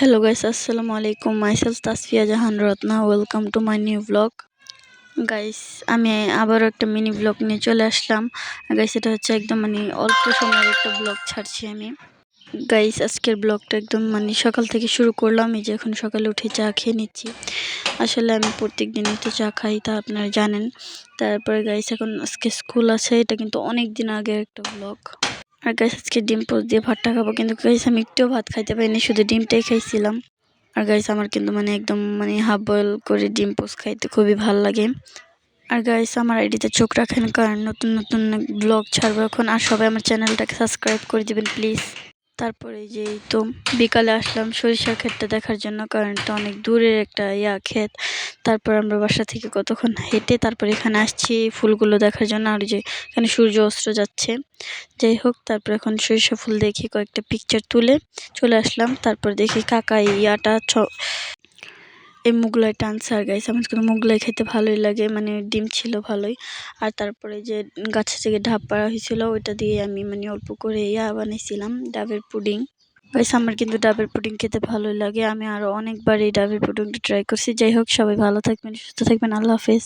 Hello guys আসসালামু আলাইকুম myself Tasfia Jahan Ratna welcome to my new blog guys আমি আবারও একটা মিনি ব্লগ নিয়ে চলে আসলাম। গাইস এটা হচ্ছে একদম মানে অল্প সময়ের একটা ব্লগ ছাড়ছি আমি। গাইস আজকের ব্লগটা একদম মানে সকাল থেকে শুরু করলাম। এই যে এখন সকালে উঠে চা খেয়ে নিচ্ছি। আসলে আমি প্রত্যেক দিনই তো চা খাই, তা আপনারা জানেন। তারপরে গাইস এখন আজকে স্কুল আছে। এটা কিন্তু অনেক দিন আগের একটা ব্লগ আর গাইস আজকে ডিম পোস্ট দিয়ে ভাতটা খাব। কিন্তু গাইস আমি একটুও ভাত খাইতে পারিনি, শুধু ডিমটাই খাইছিলাম। আর গাইস আমার কিন্তু মানে একদম মানে হাফ বয়েল করে ডিম পোস্ট খাইতে খুবই ভালো লাগে। আর গাইস আমার আইডিতে চোখ রাখেন, কারণ নতুন নতুন ব্লগ ছাড়বো এখন। আর সবাই আমার চ্যানেলটাকে সাবস্ক্রাইব করে দেবেন প্লিজ তারপরে যে তো বিকালে আসলাম সরিষার ক্ষেতটা দেখার জন্য, কারণ এটা অনেক দূরের একটা ইয়া ক্ষেত। তারপর আমরা বাসা থেকে কতক্ষণ হেঁটে তারপর এখানে আসছি ফুলগুলো দেখার জন্য। আর যে এখানে সূর্য অস্ত যাচ্ছে। যাই হোক, তারপর এখন সরিষা ফুল দেখি কয়েকটা পিকচার তুলে চলে আসলাম। তারপর দেখি কাকা ইয়াটা এই মুগলাই টানছে গাইস আমার কিন্তু মুগলাই খেতে ভালোই লাগে মানে ডিম ছিল ভালোই। আর তারপরে যে গাছে থেকে ঢাপ পাড়া হয়েছিল, ওইটা দিয়ে আমি মানে অল্প করে ইয়া বানিয়েছিলাম ডাবের পুডিং। গাইস আমার কিন্তু ডাবের পুডিং খেতে ভালোই লাগে, আমি আরও অনেকবার এই ডাবের পুডিংটা ট্রাই করছি। যাই হোক, সবাই ভালো থাকবেন, সুস্থ থাকবেন, আল্লাহ হাফেজ।